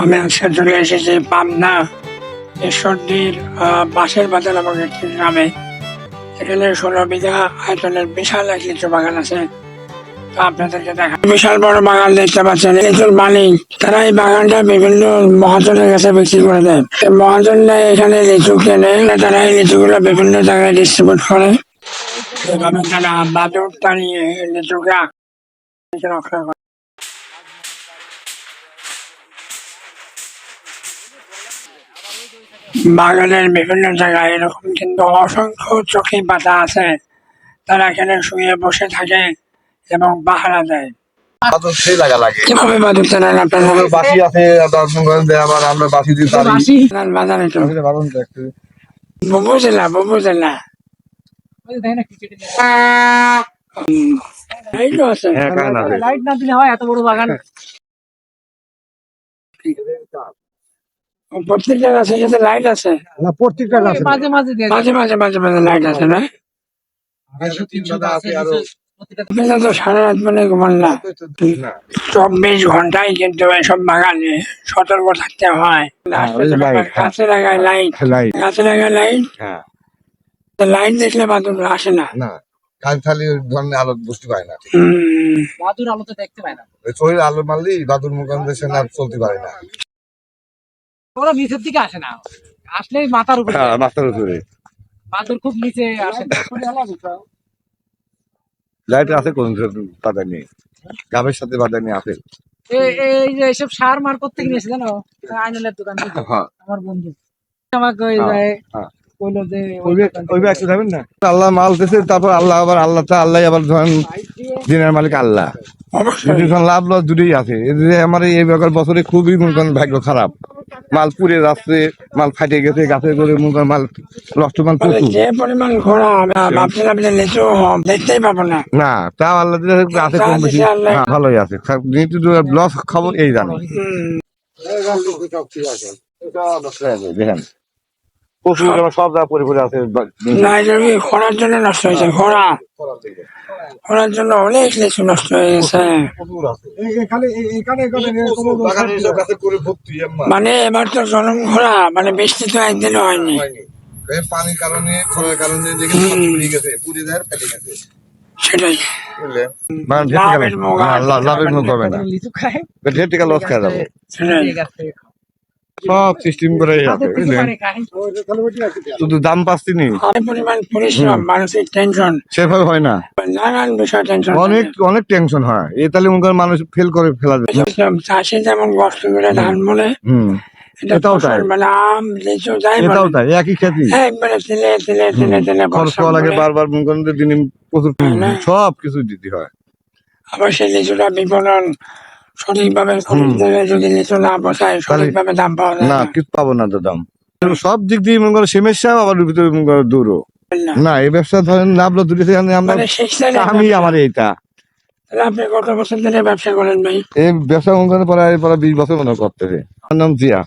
আমি আজকে চলে এসেছি পাবনা ঈশ্বরদীর বাঁশের বাজার নামক একটি গ্রামে। এখানে ষোলো বিঘা আয়তনের বিশাল এক লিচু বাগান আছে। আপনাদেরকে দেখা বিশাল বড় বাগান দেখতে পাচ্ছেন। লিচুর মালিক, তারা এই বাগানটা বিভিন্ন মহাজনের কাছে বিক্রি করে দেয়। মহাজনরা এখানে লিচু কেনে, তারা এই লিচুগুলো বিভিন্ন জায়গায় ডিস্ট্রিবিউট করে। এভাবে তারা বাদুর টানিয়ে লিচুকে রক্ষা করে। বাগানের বিভিন্ন জায়গায় এরকম কিন্তু অসংখ্য চোখে পাতা আছে। তারা এখানে শুয়ে বসে থাকে এবং পাহারা দেয়। কীভাবে বাদুর আপনারা বাসি আছে আবার মনে আমরা বাসি বাজারে হ্যাঁ লাইট না দিলে হয় এত বড় বাগান। প্রত্যেকটা গাছের সাথে লাইট আছে? না প্রত্যেকটা গাছে মাঝে মাঝে মাঝে মাঝে মাঝে মাঝে লাইট আছে না? তো সারা রাত মানে ঘুমান না। না। চব্বিশ ঘন্টায় কিন্তু এসব বাগানে সতর্ক থাকতে হয়। গাছে লাগায় লাইট লাইট গাছে লাগায় লাইট হ্যাঁ লাইট দেখলে বাদুর আসে না। খালি ধরনের আলো বুঝতে পারে না। হুম, বাদুর আলো তো দেখতে পায় না। চোখের আলো মারলি বাদুর মুখান দেশে না চলতে পারে না। ওরা নিচের দিকে আসে না। আসলেই মাথার উপরে। হ্যাঁ মাথার উপরে। বাদুর খুব নিচে আসে। লাইট আছে কোন বাধা নেই। গাবের সাথে বাধা নেই আছে এই যে এইসব সার মার করতে গিয়েছে জানো আইনালের দোকান। থেকে হ্যাঁ। আমার বন্ধু। আমাকে ওই হ্যাঁ, যায় হ্যাঁ। কইলো যে যাবেন না? আল্লাহ মাল দিতেছে তারপর আল্লাহ আবার আল্লাহ তা আল্লাহ আবার ধরেন দিনের মালিক আল্লাহ। লাভ লস দুটোই আছে। এই যে আমার এই বেকার বছরে খুবই মনে করেন ভাগ্য খারাপ। মাল পুড়ে যাচ্ছে মাল ফাটে গেছে গাছে করে মাল নষ্ট মাল প্রচুর। যে পরিমাণ আপনি দেখতেই পাবো না। না তাও আল্লাহ আছে কম বেশি। হ্যাঁ, ভালোই আছে। লস খাব এই জানে। দেখেন। আমার সব জায়গা আছে না এটা খরার জন্য নষ্ট হয়েছে? খরা। খরার জন্য অনেক লিচু নষ্ট হয়ে গেছে। মানে এবার তো জনম খরা মানে বৃষ্টি তো একদিনও হয়নি। পানির কারণে খরার কারণে দেখে পুড়ে গেছে পুড়ে যায় ফেটে গেছে। সেটাই। মানে লাভের মুখ হবে না। খায়। লস খাওয়া যাবে। ঠিক আছে সব সিস্টেম করে বুঝলেন? শুধু দাম পাচ্ছি নি পরিমাণ পরিশ্রম মানসিক টেনশন সেভাবে হয় না। নানান বিষয় টেনশন অনেক অনেক টেনশন হয়। এই তাহলে মনে মানুষ ফেল করে ফেলা যায়। চাষি যেমন কষ্ট করে ধান এটাও তাই। মানে আম লিচু যাই এটাও বলে তাই একই খ্যাতি একবারে তিলে তিলে তিলে তিলে খরচ করা লাগে বারবার মনে করেন যে প্রচুর না। সব কিছু দিতে হয়। আবার সেই লিচুটা বিপণন সঠিকভাবে সঠিক জায়গায় যদি লিচু না বসায় সঠিকভাবে দাম পাওয়া যায় না না। কিছু পাবো না তো দাম। সব দিক দিয়ে মনে করো সমস্যা আবার ভিতরে মনে করো দূরও না। এই ব্যবসা ধরেন লাভলো দুটি থেকে আমরা মানে আমি আমার এইটা। আপনি কত বছর ধরে ব্যবসা করেন ভাই? এই ব্যবসা মনে করেন প্রায় প্রায় বিশ বছর মনে করতেছে আমার নাম জিয়া।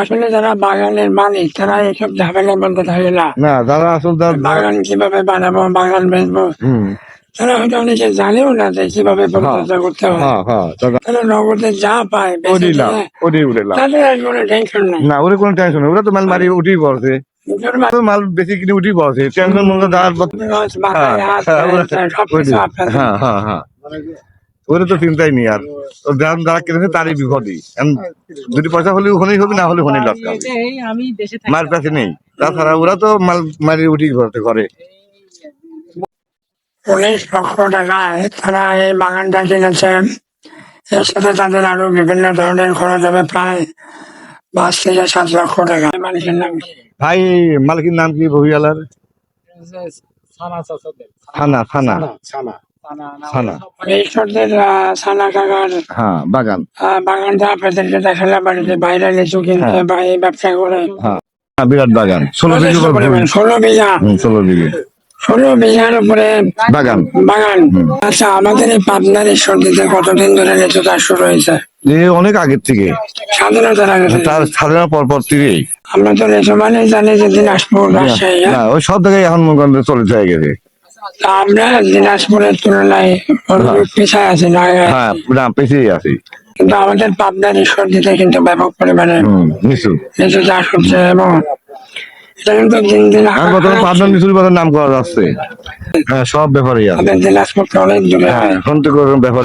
আসলে যারা বাগানের মালিক তারা এইসব ঝামেলার মধ্যে থাকে না। না যারা আসল বাগান কীভাবে বানাবো বাগান বেচবো? হুম। তারা হয়তো অনেকে জানেও না যে কীভাবে পরিচর্যা করতে হয়। হ্যাঁ হ্যাঁ তারা নগদে যা পায় বেচে ওডি লাভ ওডি উঠে লাভ তাদের আর কোনো টেনশন নাই। না ওরে কোনো টেনশন ওরা তো মাল মারি উঠেই পড়ছে মাল বেশি কিনে উঠেই পড়ছে টেনশন মনে হ্যাঁ, ওরা- হ্যাঁ হ্যাঁ হ্যাঁ। তো চিন্তাই নেই আর। যারা কিনেছে তারই বিপদই। যদি পয়সা হলে ওখানেই হবে না হলে ওখানেই দেশে থাকি। মার কাছে নেই। তাছাড়া ওরা তো মাল মারি উঠি করতে করে উনিশ লক্ষ টাকায় তারা এই বাগানটা কিনেছেন এর সাথে তাদের আরও বিভিন্ন ধরনের খরচ হবে প্রায় পাঁচ থেকে সাত লক্ষ টাকা। মালিকের নাম কি? ভাই মালিকের নাম কি বহিয়ালার সানা থানা থানা সানা। না থানা ঈশ্বরদের আহ, সানা কাকার হ্যাঁ বাগান। বাগানটা আপনাদেরকে দেখালাম বাড়িতে বাইরে লিচু কিনতে বা এই ব্যবসা করে। হ্যাঁ। বিরাট বাগান ষোলো বিঘে যথেষ্ট ষোলো বিঘা। ষোলো বিঘে। আচ্ছা, আমাদের এই পাবনার সর্দিতে কতদিন ধরে থেকে। পর পর আমরা তো মানে জানি যে দিনাজপুর রাজশাহী হ্যাঁ? ওই সব জায়গায় দিনাজপুরের তুলনায় আছি না? আছি। কিন্তু আমাদের ঈশ্বর দিতে কিন্তু ব্যাপক পরিমাণে চাষ হচ্ছে এবং নাম করা যাচ্ছে সব ব্যাপারে হ্যাঁ, এখন তো ব্যাপার